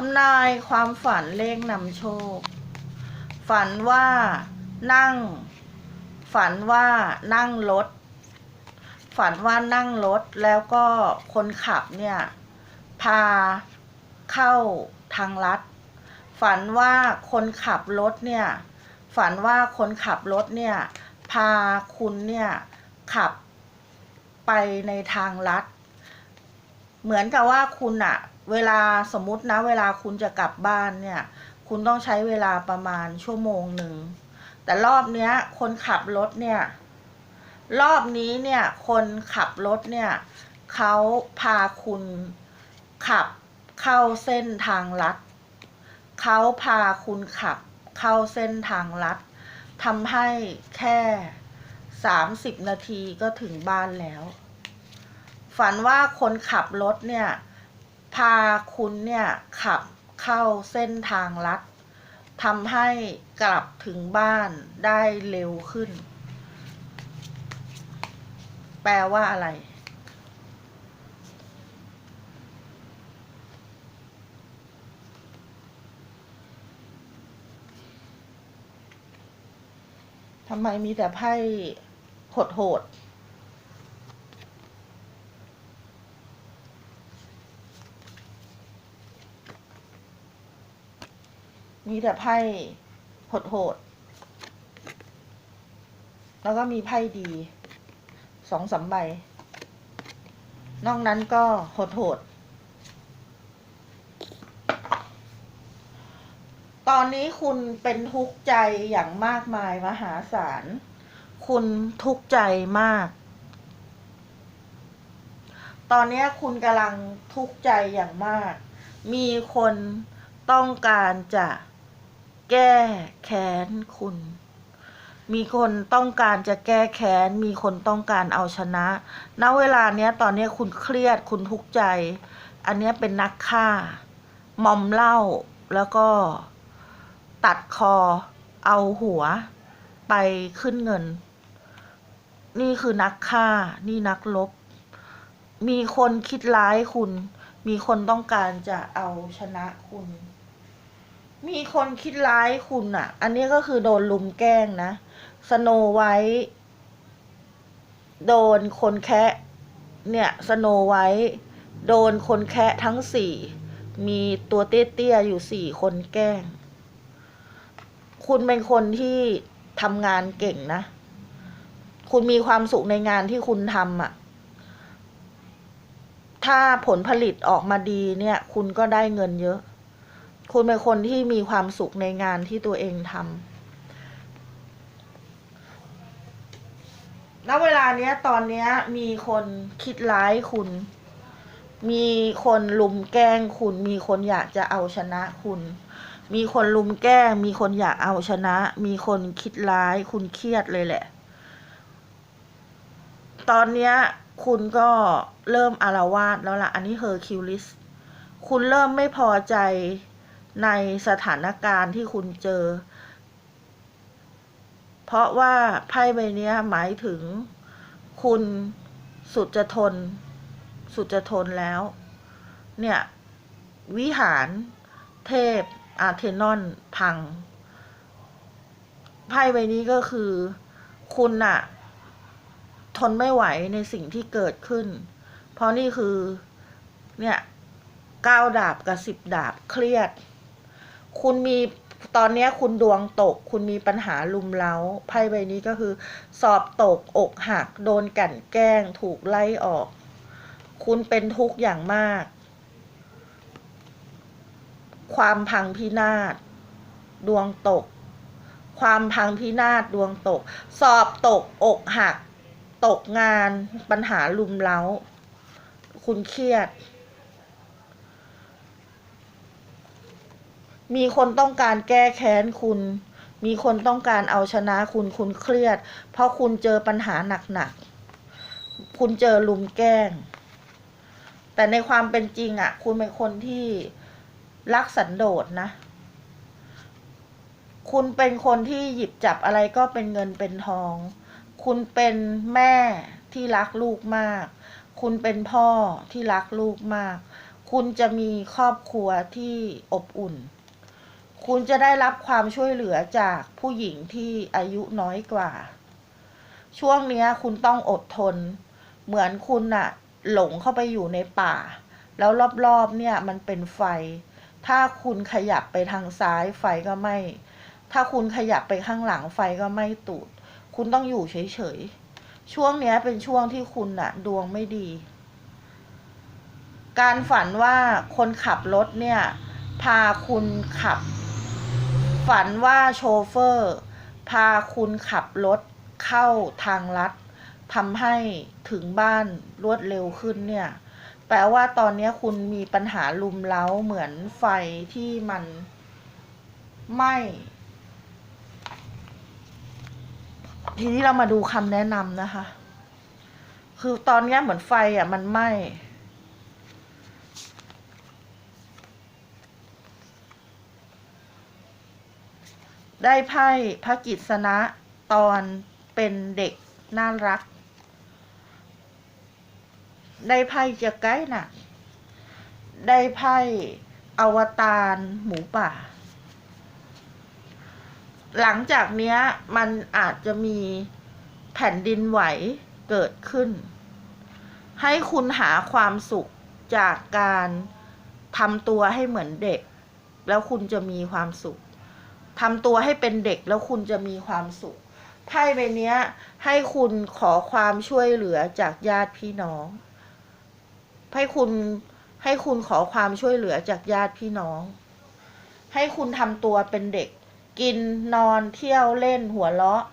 ทำนายความฝันเลขนำโชค ฝันว่านั่ง ฝันว่านั่งรถ ฝันว่านั่งรถแล้วก็คนขับเนี่ย พาเข้าทางลัด ฝันว่าคนขับรถเนี่ย ฝันว่าคนขับรถเนี่ย พาคุณเนี่ยขับไปในทางลัด เหมือนกับว่าคุณอะ เวลาสมมตินะ เวลาคุณจะกลับบ้านเนี่ย คุณต้องใช้เวลาประมาณชั่วโมงหนึ่ง แต่รอบเนี้ย คนขับรถเนี่ย รอบนี้เนี่ย คนขับรถเนี่ยเขาพาคุณขับเข้าเส้นทางลัดเขาพาคุณขับเข้าเส้นทางลัดทำให้แค่สามสิบนาทีก็ถึงบ้านแล้ว ฝันว่าคนขับรถเนี่ย พาคุณเนี่ยขับเข้าเส้นทางลัดทำให้กลับถึงบ้านได้เร็วขึ้น แปลว่าอะไร ทำไมมีแต่ไพ่โหดๆ มีแต่ไพ่โหดๆแล้วก็มีไพ่ดีสองสามใบ นอกนั้นก็โหดๆตอนนี้คุณเป็นทุกข์ใจอย่างมากมายมหาศาล คุณทุกข์ใจมาก ตอนนี้คุณกำลังทุกข์ใจอย่างมาก มีคนต้องการจะ แก้แค้นคุณ มีคนต้องการจะแก้แค้น มีคนต้องการเอาชนะ ณ เวลาเนี้ยตอนนี้คุณเครียด คุณทุกข์ใจ อันเนี้ยเป็นนักฆ่า มอมเหล้า แล้วก็ตัดคอ เอาหัว ไปขึ้นเงิน นี่คือนักฆ่า นี่นักลบ มีคนคิดร้ายคุณ มีคนต้องการจะเอาชนะคุณ มีคนคิดร้ายคุณอะ อันนี้ก็คือโดนลุมแกล้งนะสโนไวท์โดนคนแคะเนี่ยสโนไวท์โดนคนแคะทั้งสี่มีตัวเตี้ยๆอยู่สี่คนแกล้ง คุณเป็นคนที่ทำงานเก่งนะ คุณมีความสุขในงานที่คุณทำอะ ถ้าผลผลิตออกมาดีเนี่ย คุณก็ได้เงินเยอะ คุณเป็นคนที่มีความสุขในงานที่ตัวเองทำณเวลาเนี้ยตอนเนี้ยมีคนคิดร้ายคุณ มีคนลุมแกล้งคุณ มีคนอยากจะเอาชนะคุณ มีคนลุมแกล้ง มีคนอยากเอาชนะ มีคนคิดร้ายคุณเครียดเลยแหละ ตอนเนี้ยคุณก็เริ่มอารวาสแล้วล่ะ อันนี้เฮอร์คิวลิส คุณเริ่มไม่พอใจ ในสถานการณ์ที่คุณเจอ เพราะว่าไพ่ใบนี้หมายถึง คุณสุดจะทน สุดจะทนแล้ว เนี่ย วิหารเทพอาเทนอนพัง ไพ่ใบนี้ก็คือ คุณน่ะทนไม่ไหวในสิ่งที่เกิดขึ้น เพราะนี่คือ เนี่ยเก้าดาบกับสิบดาบเครียด คุณมีตอนนี้คุณดวงตก คุณมีปัญหาลุมเล้าไพ่ใบนี้ก็คือ สอบตกอกหัก โดนกั่นแกล้ง ถูกไล่ออก คุณเป็นทุกข์อย่างมาก ความพังพินาศดวงตก ความพังพินาศดวงตก สอบตกอกหัก ตกงาน ปัญหาลุมเล้า คุณเครียด มีคนต้องการแก้แค้นคุณ มีคนต้องการเอาชนะคุณคุณเครียด เพราะคุณเจอปัญหาหนักๆ คุณเจอลุมแกล้ง แต่ในความเป็นจริงอะ่ะ คุณเป็นคนที่รักสันโดษนะ คุณเป็นคนที่หยิบจับอะไรก็เป็นเงินเป็นทอง คุณเป็นแม่ที่รักลูกมาก คุณเป็นพ่อที่รักลูกมาก คุณจะมีครอบครัวที่อบอุ่น คุณจะได้รับความช่วยเหลือจากผู้หญิงที่อายุน้อยกว่า ช่วงนี้คุณต้องอดทน เหมือนคุณน่ะ หลงเข้าไปอยู่ในป่า แล้วรอบๆเนี่ยมันเป็นไฟ ถ้าคุณขยับไปทางซ้ายไฟก็ไม้ถ้าคุณขยับไปข้างหลังไฟก็ไม้ตูด คุณต้องอยู่เฉยๆ ช่วงนี้เป็นช่วงที่คุณน่ะ ดวงไม่ดี การฝันว่าคนขับรถเนี่ย พาคุณขับ ฝันว่าโชเฟอร์ พาคุณขับรถเข้าทางลัดทำให้ถึงบ้านรวดเร็วขึ้นเนี่ย แปลว่าตอนนี้คุณมีปัญหาลุมเล้าเหมือนไฟที่มันไหม้ทีนี้เรามาดูคำแนะนำนะคะ คือตอนนี้เหมือนไฟอะมันไหม้ ได้ไพ่พระกิษณะตอนเป็นเด็กน่ารัก ได้ไพ่จะใกล้น่ะ ได้ไพ่อวตารหมูป่า หลังจากเนี้ยมันอาจจะมีแผ่นดินไหวเกิดขึ้น ให้คุณหาความสุขจากการทำตัวให้เหมือนเด็ก แล้วคุณจะมีความสุข ทำตัวให้เป็นเด็กแล้วคุณจะมีความสุขไพ่ใบเนี้ยให้คุณขอความช่วยเหลือจากญาติพี่น้อง ให้คุณให้คุณขอความช่วยเหลือจากญาติพี่น้อง ให้คุณทำตัวเป็นเด็ก กินนอนเที่ยวเล่นหัวเราะ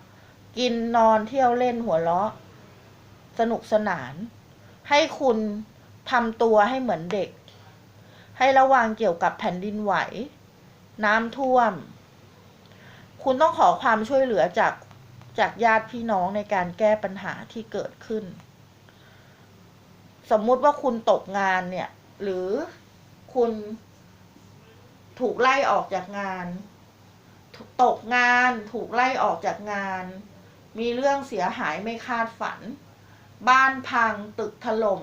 กินนอนเที่ยวเล่นหัวเราะ สนุกสนาน ให้คุณทำตัวให้เหมือนเด็ก ให้ระวังเกี่ยวกับแผ่นดินไหว น้ำท่วม คุณต้องขอความช่วยเหลือจากจากญาติพี่น้องในการแก้ปัญหาที่เกิดขึ้น สมมุติว่าคุณตกงานเนี่ย หรือคุณถูกไล่ออกจากงาน ตกงานถูกไล่ออกจากงาน มีเรื่องเสียหายไม่คาดฝัน บ้านพังตึกถล่ม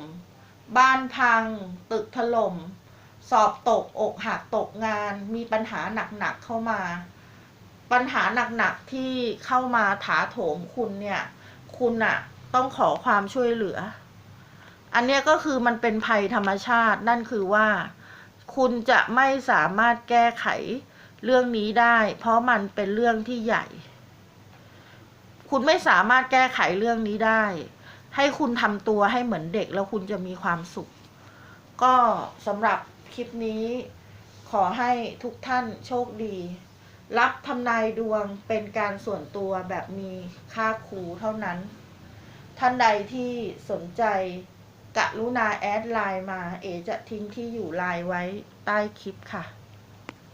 บ้านพัง ตึกถล่มสอบตกอกหักตกงาน มีปัญหาหนักๆเข้ามา ปัญหาหนักๆที่เข้ามาถาโถมคุณเนี่ย คุณอะต้องขอความช่วยเหลือ อันเนี้ยก็คือมันเป็นภัยธรรมชาตินั่นคือว่า คุณจะไม่สามารถแก้ไขเรื่องนี้ได้ เพราะมันเป็นเรื่องที่ใหญ่ คุณไม่สามารถแก้ไขเรื่องนี้ได้ ให้คุณทำตัวให้เหมือนเด็กแล้วคุณจะมีความสุข ก็สำหรับคลิปนี้ขอให้ทุกท่านโชคดี รับทำนายดวงเป็นการส่วนตัวแบบมีค่าครูเท่านั้น ท่านใดที่สนใจกะลุณาแอดไลน์มา เอจะทิ้งที่อยู่ไลน์ไว้ใต้คลิปค่ะ